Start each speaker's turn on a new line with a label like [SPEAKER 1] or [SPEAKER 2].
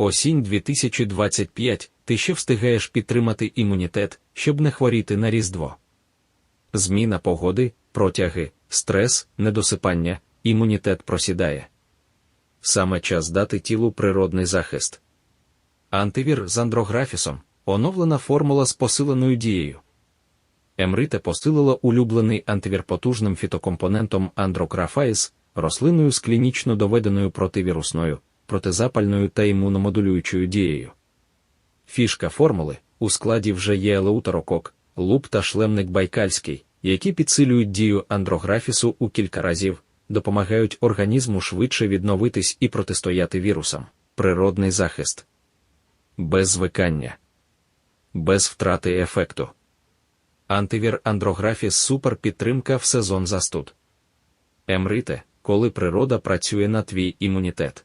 [SPEAKER 1] Осінь 2025 ти ще встигаєш підтримати імунітет, щоб не хворіти на Різдво. Зміна погоди, протяги, стрес, недосипання, імунітет просідає. Саме час дати тілу природний захист. Антивір з андрографісом оновлена формула з посиленою дією. Емрите посилила улюблений антивір потужним фітокомпонентом андрографаїс, рослиною з клінічно доведеною противірусною, протизапальною та імуномодулюючою дією. Фішка формули у складі вже є елеутерокок, луп та шлемник байкальський, які підсилюють дію андрографісу у кілька разів, допомагають організму швидше відновитись і протистояти вірусам. Природний захист. Без звикання. Без втрати ефекту. Антивір андрографіс супер підтримка в сезон застуд. Емрите, коли природа працює на твій імунітет.